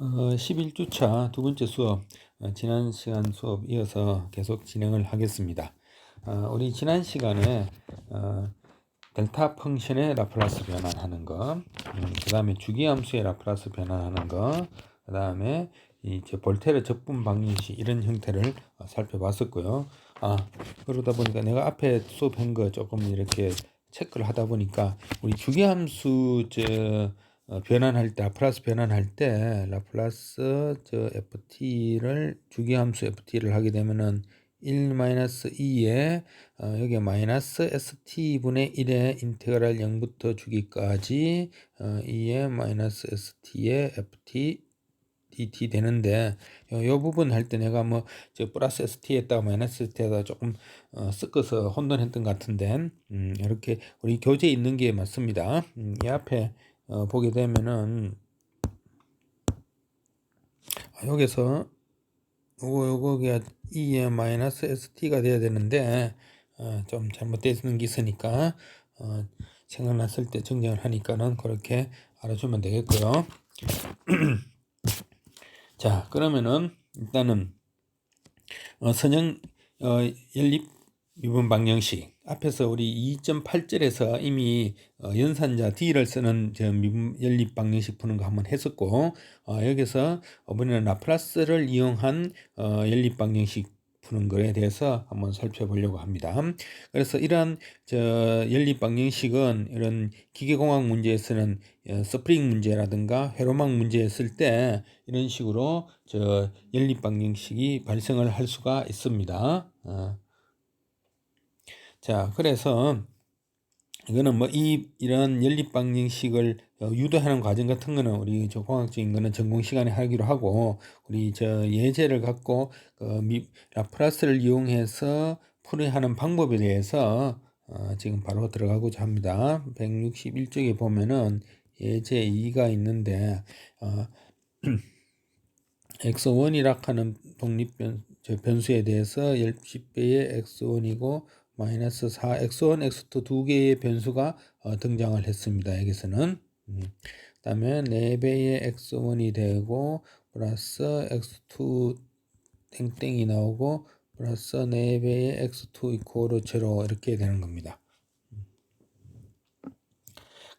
어, 11주차 두 번째 수업, 어, 지난 시간 수업 이어서 계속 진행을 하겠습니다. 어, 우리 지난 시간에 어, 델타 펑션의 라플라스 변환하는 거, 음, 그 다음에 주기함수의 라플라스 변환하는 거, 그 다음에 이제 볼테르 적분 방정식 이런 형태를 어, 살펴봤었고요. 아 그러다 보니까 내가 앞에 수업한 거 조금 이렇게 체크를 하다 보니까 우리 주기함수 저 어, 변환할 때 라플라스 변환할 때 라플라스 저 ft를 주기함수 ft를 하게 되면은 1 마이너스 2에 어, 여기 마이너스 st분의 1의 인테그랄 0부터 주기까지 어, 2의 마이너스 st의 ft dt 되는데 요, 요 부분 할 때 내가 뭐 저 플러스 st에다가 마이너스 st에다 조금 어, 섞어서 혼돈했던 것 같은데 음, 이렇게 우리 교재에 있는 게 맞습니다. 음, 이 앞에 어, 보게 되면은 아, 여기서 요거 요거가 2의 마이너스 st가 돼야 되는데 어, 좀 잘못되는 게 있으니까 어, 생각났을 때 정정을 하니까는 그렇게 알아주면 되겠고요. 자 그러면은 일단은 어, 선형 어, 연립 미분 방정식 앞에서 우리 2.8절에서 이미 어, 연산자 D를 쓰는 저 미분 연립 방정식 푸는 거 한번 했었고 어, 여기서 이번에는 라플라스를 이용한 어, 연립 방정식 푸는 거에 대해서 한번 살펴보려고 합니다. 그래서 이러한 저 연립 방정식은 이런 기계공학 문제에서는 어, 스프링 문제라든가 회로막 문제 쓸때 이런 식으로 저 연립 방정식이 발생을 할 수가 있습니다. 어. 자, 그래서 이거는 뭐 이 이런 연립 방정식을 어, 유도하는 과정 같은 거는 우리 저 공학적인 거는 전공 시간에 하기로 하고 우리 저 예제를 갖고 그 미, 라플라스를 이용해서 풀이하는 방법에 대해서 어, 지금 바로 들어가고자 합니다. 161쪽에 보면은 예제 2가 있는데 어, x1이라 하는 독립 변, 변수에 대해서 10배의 x1이고 마이너스 4 x1, x2 두 개의 변수가 어, 등장을 했습니다. 여기서는 음. 그다음에 4배의 x1이 되고 플러스 x2 땡땡이 나오고 플러스 4배의 x2 이코르 제로 이렇게 되는 겁니다.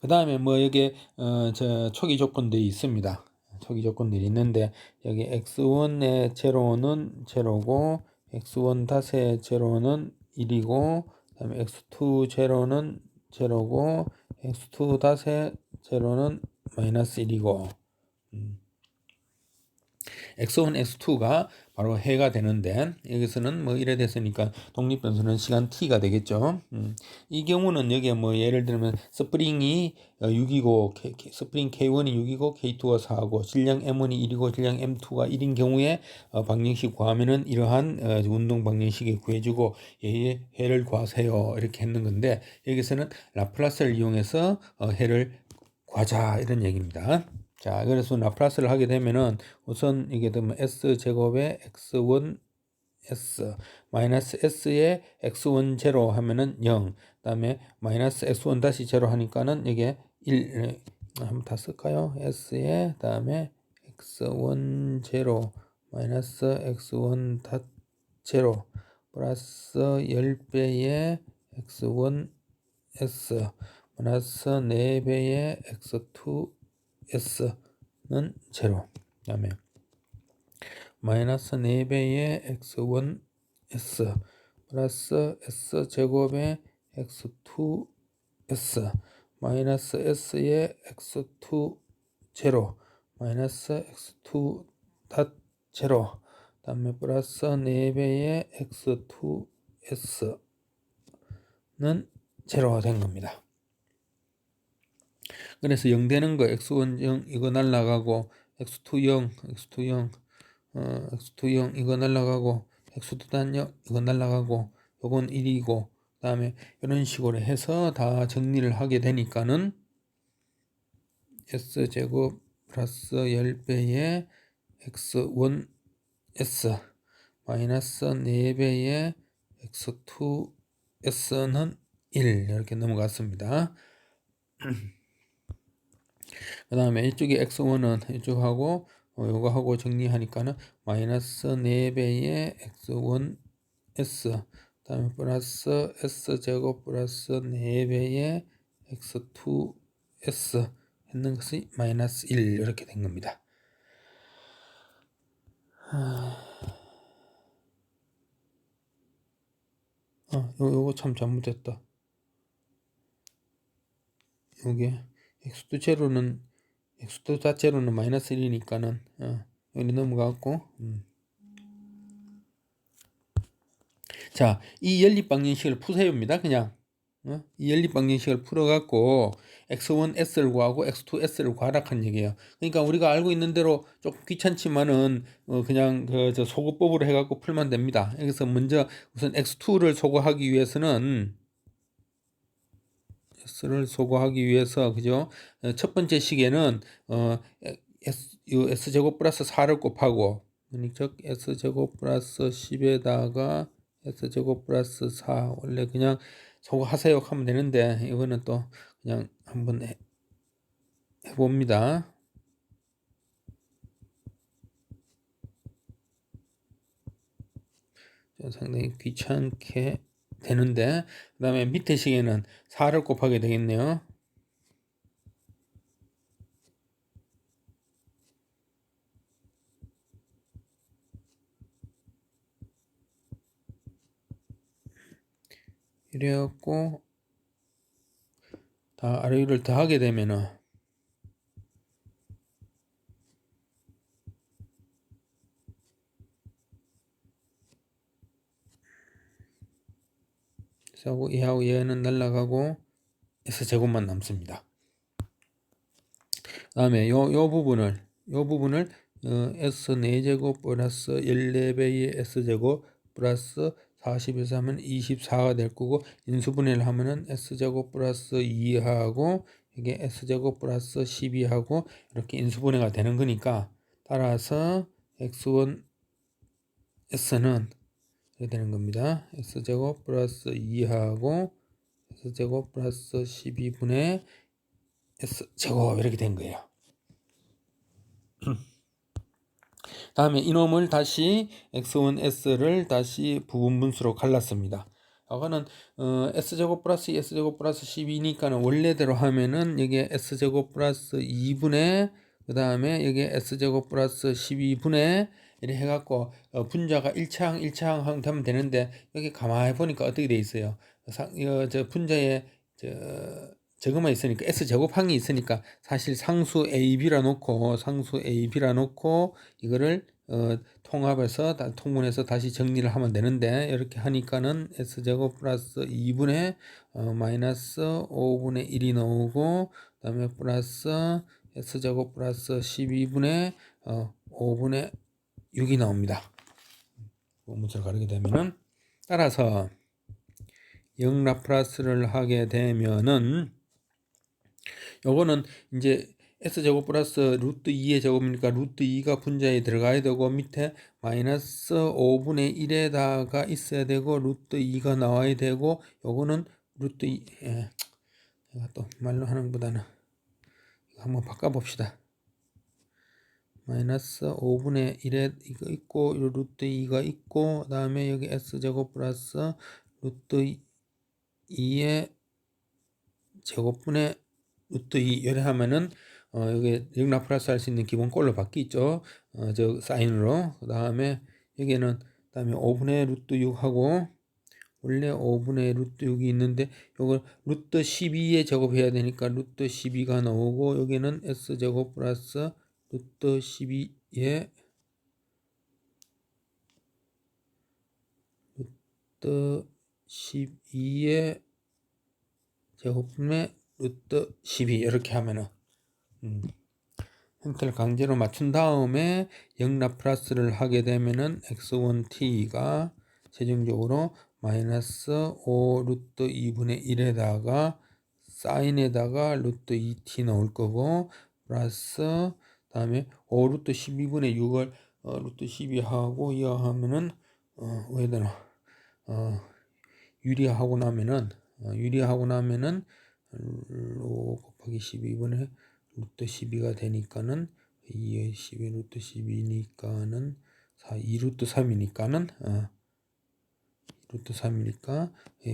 그 다음에 뭐 여기 어, 저 초기 조건들이 있습니다. 초기 조건들이 있는데 여기 x1의 제로는 제로고 x1 닷의 제로는 1이고 그다음에 x2 제로는 제로고 x2 닷의 제로는 마이너스 1이고 음. X1, x2가 바로 해가 되는데 여기서는 뭐 이래 됐으니까 독립 변수는 시간 t가 되겠죠. 음. 이 경우는 여기에 뭐 예를 들면 스프링이 6이고 스프링 k1이 6이고 k2가 4고 질량 m1이 1이고 질량 m2가 1인 경우에 어, 방정식 구하면은 이러한 어, 운동 방정식이 구해주고 얘의 해를 구하세요 이렇게 했는 건데 여기서는 라플라스를 이용해서 어, 해를 구하자 이런 얘기입니다. 자, 그래서 라플라스를 하게 되면은 우선 이게 되면 s 제곱에 x1 s 마이너스 s에 x1 제로 하면은 0 그다음에 마이너스 x1 다시 제로 하니까는 이게 1 한번 다 쓸까요? s에 그다음에 x1 제로 마이너스 x1 다 제로 플러스 10배의 x1 s 마이너스 4배의 x2 s는 제로. 그 다음에 마이너스 4배의 x1 s 플러스 s 제곱의 x2 s 마이너스 s의 x2 제로. 마이너스 x2 닷 제로. 그 다음에 플러스 4배의 x2 s는 제로가 된 겁니다. 그래서 0 되는 거 x1 0 이거 날라가고 x2 0 x2 0 어, x2 0 이거 날라가고 x2 단 0 이거 날라가고 요건 1이고 그다음에 이런 식으로 해서 다 정리를 하게 되니까는 s 제곱 플러스 10배의 x1 s 마이너스 4배의 x2 s는 1 이렇게 넘어갔습니다. 그 다음에 이쪽에 x1은 이쪽하고 어, 요거 하고 정리하니까는 마이너스 4배의 x1 s 다음에 플러스 s 제곱 플러스 4배의 x2 s 했는 것이 마이너스 1 이렇게 된 겁니다. 어, 요, 요거 참 잘못됐다. 요게 x2 제로는 x2 자체로는 마이너스 1이니까는 어, 여기 넘어갔고 음. 자, 이 연립방정식을 푸세요입니다. 그냥 어? 이 연립방정식을 풀어갖고 x1s를 구하고 x2s를 구하라 한 얘기예요. 그러니까 우리가 알고 있는 대로 조금 귀찮지만은 어 그냥 그 저 소거법으로 해갖고 풀면 됩니다. 여기서 먼저 우선 x2를 소거하기 위해서는 s를 소거하기 위해서 그죠? 어, 첫 번째 식에는 어 s, s 제곱 플러스 4를 곱하고 즉 s 제곱 플러스 10에다가 s 제곱 플러스 4 원래 그냥 소거하세요 하면 되는데 이거는 또 그냥 한번 해, 해봅니다. 상당히 귀찮게 되는데 그 다음에 밑에 시계는 4를 곱하게 되겠네요. 이래갖고 다 아래위를 더하게 되면은 하고 얘하고 얘는 날라가고 S제곱만 남습니다. 다음에 요, 요 부분을 요 부분을 어, S 4제곱 플러스 14배의 S제곱 플러스 40에서 하면 24가 될 거고 인수분해를 하면은 S제곱 플러스 2하고 이게 S제곱 플러스 12하고 이렇게 인수분해가 되는 거니까 따라서 X1 S는 이렇게 되는 겁니다. S제곱 플러스 2하고 S제곱 플러스 12분의 S제곱 이렇게 된 거예요. 다음에 이놈을 다시 x1, s를 다시 부분분수로 갈랐습니다. 이거는 어, s제곱 플러스 s제곱 플러스 12니까는 원래대로 하면은 여기 s제곱 플러스 2분의 그 다음에 여기 s제곱 플러스 12분의 이렇게 해갖고 어, 분자가 1차항 1차항 되면 되는데 여기 가만히 보니까 어떻게 돼 있어요? 상, 어, 저 분자에 저 저거만 있으니까 s 제곱항이 있으니까 사실 상수 a, b라 놓고 상수 a, b라 놓고 이거를 어, 통합해서 다, 통분해서 다시 정리를 하면 되는데 이렇게 하니까는 s 제곱 플러스 2분의 어, 마이너스 5분의 1이 나오고 그다음에 플러스 s 제곱 플러스 12분의 어, 5분의 6이 나옵니다. 문자를 가르게 되면은 따라서 영 라플라스를 하게 되면은 요거는 이제 s제곱 플러스 루트 2의 제곱이니까 루트 2가 분자에 들어가야 되고 밑에 마이너스 5분의 1에다가 있어야 되고 루트 2가 나와야 되고 요거는 루트 2 예. 제가 또 말로 하는 것보다는 한번 바꿔봅시다. 마이너스 5분의 1에 이거 있고 루트 2가 있고 그 다음에 여기 s제곱 플러스 루트 2의 제곱분의 루트 2 이래 하면은 어 여기 영락 플러스 할 수 있는 기본 꼴로 바뀌죠. 어 저 사인으로 그 다음에 여기는 그 다음에 5분의 루트 6하고 원래 5분의 루트 6이 있는데 요걸 루트 12에 제곱해야 되니까 루트 12가 나오고 여기는 s제곱 플러스 루트 12에 루트 12의 제곱분의 루트 12 이렇게 하면은 음, 형태를 강제로 맞춘 다음에 영납 플러스를 하게 되면은 x1t가 최종적으로 마이너스 5 루트 2분의 1에다가 사인에다가 루트 2t 넣을 거고 플러스 다음에 5 루트 12분의 6을 어, 루트 12하고 이어하면은 어, 왜 되나 어, 유리하고 나면은 어, 유리하고 나면은 로 곱하기 12분의 루트 12가 되니까는 2의 12 루트 12니까는 4, 2 루트 3이니까는 어, 루트 3이니까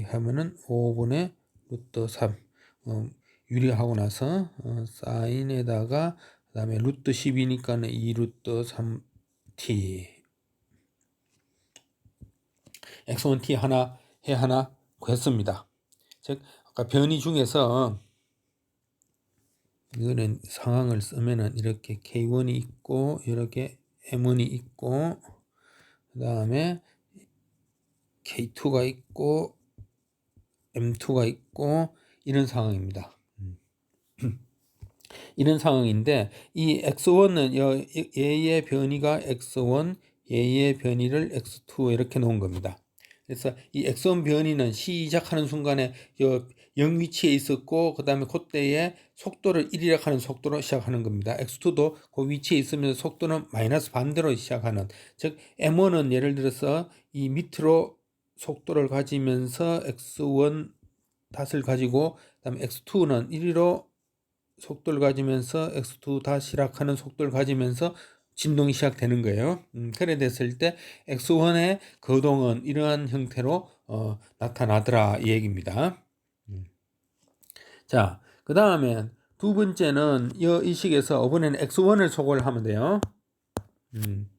하면은 5분의 루트 3 어, 유리하고 나서 어, 사인에다가 그 다음에 루트 10이니까는 2 루트 3t x1t 하나 해 하나 구했습니다. 즉 아까 변이 중에서 이거는 상황을 쓰면은 이렇게 k1이 있고 이렇게 m1이 있고 그 다음에 k2가 있고 m2가 있고 이런 상황입니다. 음. 이런 상황인데 이 x1은 얘의 변이가 x1, 얘의 변이를 x2 이렇게 놓은 겁니다. 그래서 이 x1 변이는 시작하는 순간에 0 위치에 있었고 그 다음에 그때에 속도를 1이라 하는 속도로 시작하는 겁니다. x2도 그 위치에 있으면 속도는 마이너스 반대로 시작하는 즉 m1은 예를 들어서 이 밑으로 속도를 가지면서 x1 닷을 가지고 그다음에 x2는 1로 속도를 가지면서 x2 닷이라 하는 속도를 가지면서 진동이 시작되는 거예요. 음, 그래 됐을 때 x1의 거동은 이러한 형태로 어, 나타나더라 이 얘기입니다. 음. 자, 그 다음에 두 번째는 이, 식에서 이번에는 x1을 소거를 하면 돼요. 음.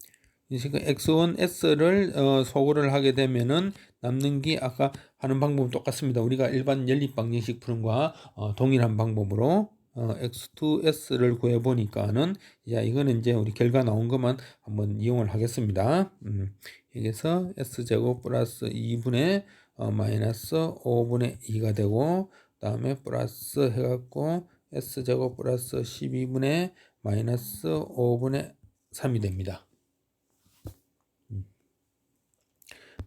이 식은 x1, s를 어, 소거를 하게 되면은 남는 게 아까 하는 방법은 똑같습니다. 우리가 일반 연립 방정식 푸는 거와 어, 동일한 방법으로 어, x2s를 구해 보니까는 야 이거는 이제 우리 결과 나온 것만 한번 이용을 하겠습니다. 음, 여기서 s제곱 플러스 2분의 어, 마이너스 5분의 2가 되고 다음에 플러스 해갖고 s제곱 플러스 12분의 마이너스 5분의 3이 됩니다.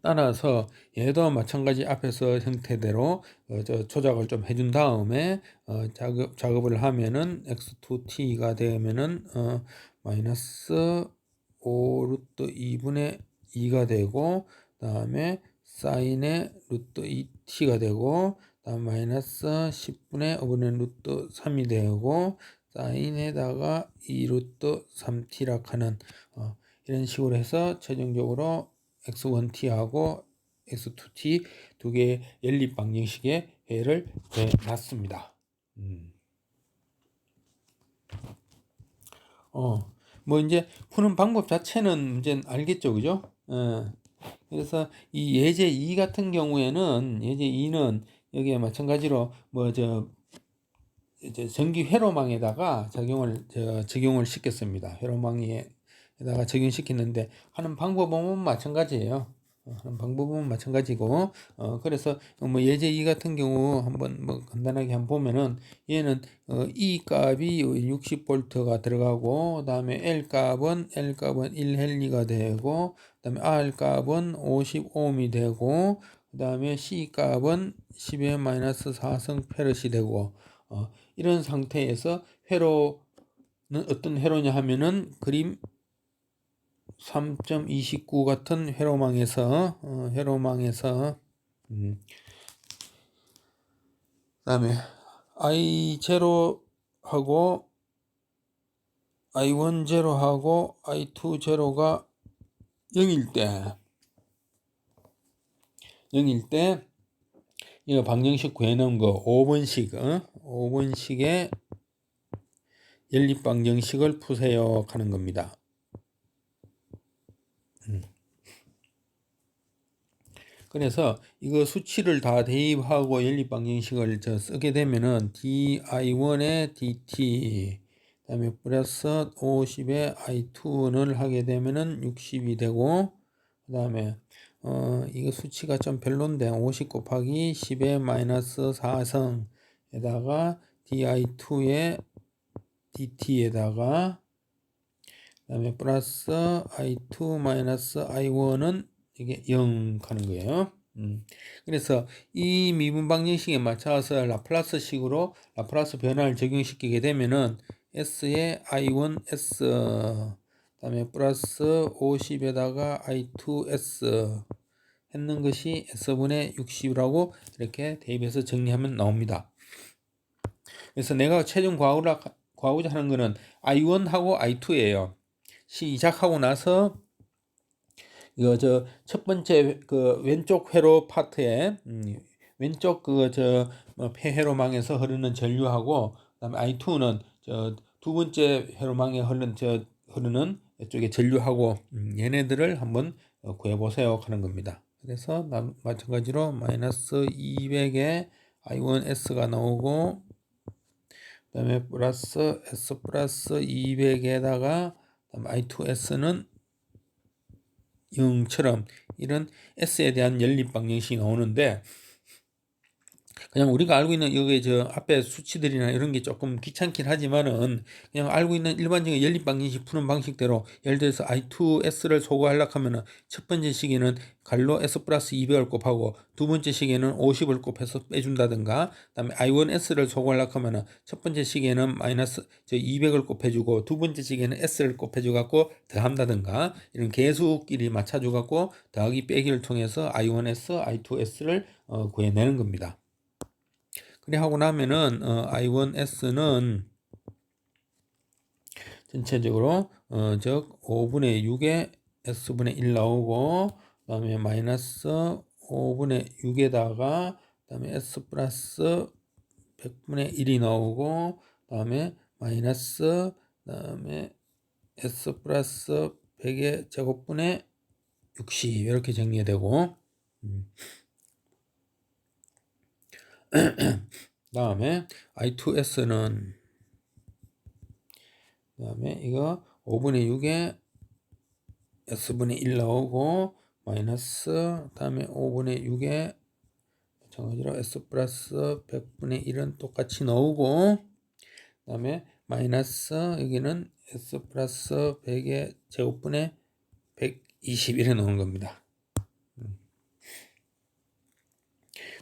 따라서 얘도 마찬가지 앞에서 형태대로 어, 저 조작을 좀 해준 다음에 어, 작업, 작업을 하면은 x2t가 되면은 어, 마이너스 5 루트 2분의 2가 되고 다음에 사인의 루트 2t가 되고 다음 마이너스 10분의 5분의 루트 3이 되고 사인에다가 2 루트 3t라 하는 어, 이런 식으로 해서 최종적으로 x1t하고 x2t 두 개의 연립 방정식의 해를 내놨습니다. 음. 어, 뭐 이제 푸는 방법 자체는 이제 알겠죠, 그죠? 어. 그래서 이 예제 2 같은 경우에는 예제 2는 여기에 마찬가지로 뭐저 이제 전기 회로망에다가 적용을 저 적용을 시켰습니다. 회로망에 에다가 적용시키는데 하는 방법은 마찬가지예요. 어, 방법은 마찬가지고 어 그래서 뭐 예제 2 같은 경우 한번 뭐 간단하게 한번 보면은 얘는 어 E 값이 60V가 들어가고 그다음에 L 값은 L 값은 1헨리가 되고 그다음에 R 값은 50옴이 되고 그다음에 C 값은 10의 마이너스 4성 페럿이 되고 어 이런 상태에서 회로는 어떤 회로냐 하면은 그림 3.29 같은 회로망에서 어, 회로망에서 음, 그다음에 i0 하고 i1 제로 하고 i2 제로가 0일 때 0일 때 이거 방정식 구해놓은 거 5번식 어? 5번식의 연립 방정식을 푸세요 하는 겁니다. 그래서 이거 수치를 다 대입하고 연립 방정식을 저 쓰게 되면은 di1의 dt 그다음에 플러스 50의 i2를 하게 되면은 60이 되고 그다음에 어 이거 수치가 좀 별론데 50 곱하기 10의 마이너스 4성에다가 di2의 dt에다가 그다음에 플러스 i2 마이너스 i1은 이게 0 가는 거예요. 음. 그래서 이 미분 방정식에 맞춰서 라플라스 식으로 라플라스 변화를 적용시키게 되면은 s의 i1 s 그다음에 플러스 50에다가 i2 s 했는 것이 s분의 60이라고 이렇게 대입해서 정리하면 나옵니다. 그래서 내가 최종 과학을 구하고자 하는 거는 I1하고 I2예요. 시작하고 나서 이거 저 첫 번째 그 왼쪽 회로 파트에 음, 왼쪽 그저 뭐 폐회로망에서 흐르는 전류하고 그다음에 I2는 저 두 번째 회로망에 흐르는 저 흐르는 이쪽에 전류하고 음, 얘네들을 한번 어, 구해 보세요 하는 겁니다. 그래서 마, 마찬가지로 마이너스 200에 I1S가 나오고 그다음에 플러스 S 플러스 200에다가 I2S는 0처럼 이런 S에 대한 연립 방정식이 나오는데 그냥 우리가 알고 있는 여기 저 앞에 수치들이나 이런 게 조금 귀찮긴 하지만은 그냥 알고 있는 일반적인 연립 방정식 푸는 방식대로 예를 들어서 I2S를 소거하려고 하면은 첫 번째 시기는 갈로 S 플러스 200을 곱하고 두 번째 시기에는 50을 곱해서 빼준다든가 그다음에 I1S를 소거하려고 하면은 첫 번째 시기에는 마이너스 저 200을 곱해주고 두 번째 시기에는 S를 곱해줘 갖고 더한다든가 이런 개수끼리 맞춰줘 갖고 더하기 빼기를 통해서 I1S, I2S를 어, 구해내는 겁니다. 그래 하고 나면은 어, I1S는 전체적으로 어, 즉 5분의 6에 S분의 1 나오고 그 다음에 마이너스 5분의 6에다가 그 다음에 S 플러스 100분의 1이 나오고 그 다음에 마이너스 그 다음에 S 플러스 100의 제곱분의 60 이렇게 정리가 되고 음. 다음에 I2S는 다음에 이거 5분의 6에 S분의 1 나오고 마이너스 다음에 5분의 6에 마찬가지로 S 플러스 100분의 1은 똑같이 나오고 다음에 마이너스 여기는 S 플러스 100의 제곱분의 121에 나오는 겁니다.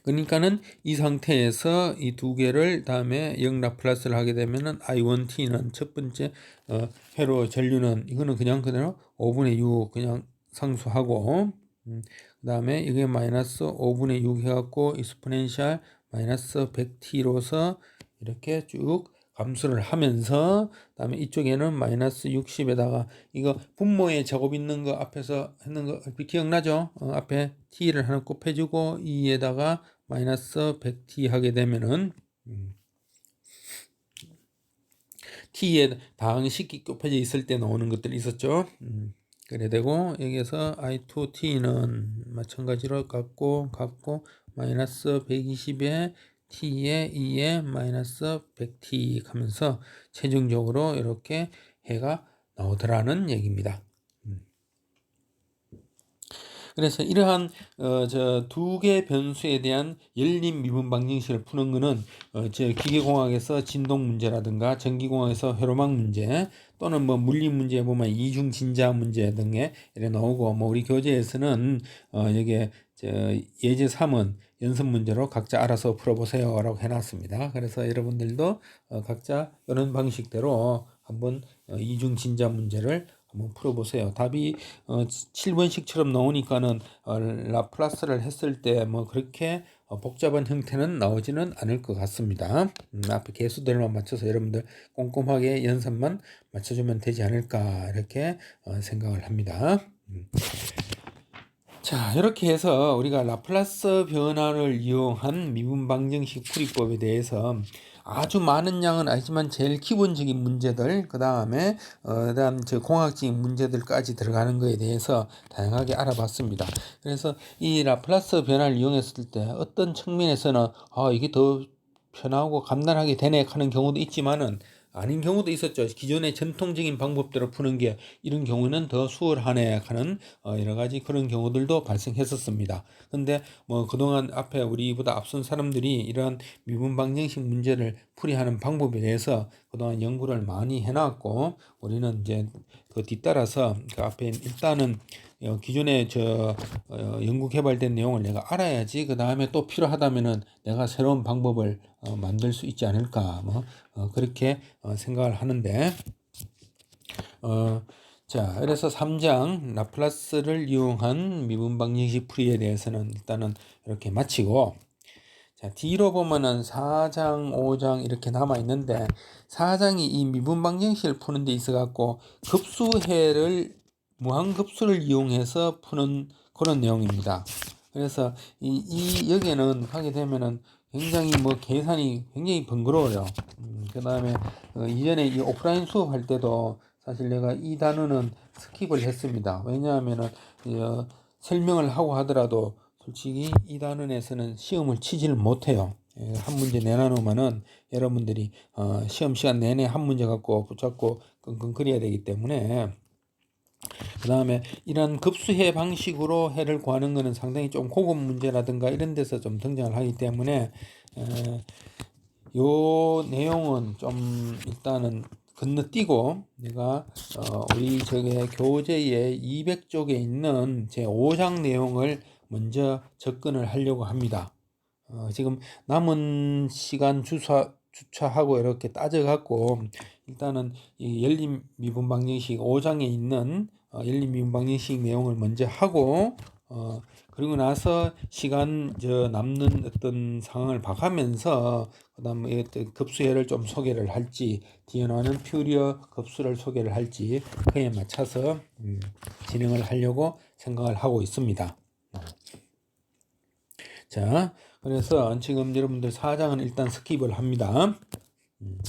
그러니까는 이 상태에서 이 두 개를 다음에 영 라플라스를 하게 되면은 I1T는 첫 번째 어, 회로 전류는 이거는 그냥 그대로 5분의 6 그냥 상수하고 음, 그 다음에 이게 마이너스 5분의 6 해갖고 익스포넨셜 마이너스 100T로서 이렇게 쭉 감수를 하면서 그다음에 이쪽에는 마이너스 60에다가 이거 분모의 제곱 있는 거 앞에서 했는 거 기억나죠? 어, 앞에 t를 하나 곱해주고 2에다가 마이너스 100t 하게 되면은 음, t에 방식이 곱해져 있을 때 나오는 것들이 있었죠. 음, 그래 되고 여기서 i2t는 마찬가지로 갖고 갖고 마이너스 120에 t에 2에 마이너스 100t 하면서 최종적으로 이렇게 해가 나오더라는 얘기입니다. 음. 그래서 이러한 어, 저두 개 변수에 대한 열린 미분 방정식을 푸는 것은 어, 저 기계공학에서 진동 문제라든가 전기공학에서 회로막 문제 또는 뭐 물리 문제 보면 이중 진자 문제 등에 이래 나오고 뭐 우리 교재에서는 어, 여기에 저 예제 3은 연습 문제로 각자 알아서 풀어보세요 라고 해놨습니다. 그래서 여러분들도 어, 각자 이런 방식대로 한번 어, 이중 진자 문제를 한번 풀어보세요. 답이 어, 7번식처럼 나오니까는 어, 라플라스를 했을 때 뭐 그렇게 어, 복잡한 형태는 나오지는 않을 것 같습니다. 음, 앞에 개수들만 맞춰서 여러분들 꼼꼼하게 연습만 맞춰주면 되지 않을까 이렇게 어, 생각을 합니다. 음. 자, 이렇게 해서 우리가 라플라스 변화를 이용한 미분 방정식 풀이법에 대해서 아주 많은 양은 아니지만 제일 기본적인 문제들, 그 다음에, 어, 그 다음 저 공학적인 문제들까지 들어가는 것에 대해서 다양하게 알아봤습니다. 그래서 이 라플라스 변화를 이용했을 때 어떤 측면에서는, 아, 이게 더 편하고 간단하게 되네 하는 경우도 있지만은 아닌 경우도 있었죠. 기존의 전통적인 방법대로 푸는 게 이런 경우는 더 수월하네 하는 어, 여러 가지 그런 경우들도 발생했었습니다. 근데 뭐 그동안 앞에 우리보다 앞선 사람들이 이러한 미분 방정식 문제를 풀이하는 방법에 대해서 그동안 연구를 많이 해놨고 우리는 이제 그 뒤따라서 그 앞에 일단은 어, 기존에 저 어, 연구 개발된 내용을 내가 알아야지 그 다음에 또 필요하다면은 내가 새로운 방법을 어, 만들 수 있지 않을까 뭐 어, 그렇게 어, 생각을 하는데. 어, 자 그래서 3장 라플라스를 이용한 미분 방정식 풀이에 대해서는 일단은 이렇게 마치고 자, 뒤로 보면은 4장, 5장 이렇게 남아 있는데 4장이 이 미분 방정식을 푸는 데 있어 갖고 급수해를 무한급수를 이용해서 푸는 그런 내용입니다. 그래서 이, 이 여기에는 하게 되면은 굉장히 뭐 계산이 굉장히 번거로워요. 음, 그 다음에 어, 이전에 이 오프라인 수업할 때도 사실 내가 이 단어는 스킵을 했습니다. 왜냐하면은 어, 설명을 하고 하더라도 솔직히 이 단원에서는 시험을 치지를 못해요. 예, 한 문제 내놔놓으면은 여러분들이 어, 시험 시간 내내 한 문제 갖고 붙잡고 끙끙거려야 되기 때문에 그 다음에 이런 급수해 방식으로 해를 구하는 것은 상당히 좀 고급 문제라든가 이런 데서 좀 등장을 하기 때문에 에, 요 내용은 좀 일단은 건너뛰고 내가 어, 우리 저게 교재의 200쪽에 있는 제 5장 내용을 먼저 접근을 하려고 합니다. 어, 지금 남은 시간 주사 주차하고 이렇게 따져갖고 일단은 이 열린 미분 방정식 5장에 있는 어, 열린 미분 방정식 내용을 먼저 하고 어, 그리고 나서 시간 저 남는 어떤 상황을 봐가면서 그다음에 급수열을 좀 소개를 할지 나오는 퓨리어 급수를 소개를 할지 그에 맞춰서 음, 진행을 하려고 생각을 하고 있습니다. 자, 그래서 지금 여러분들 4장은 일단 스킵을 합니다. 음.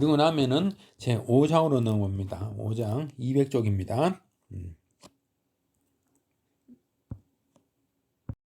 그리고 나면은 제 5장으로 넘어옵니다. 5장 200쪽입니다. 음.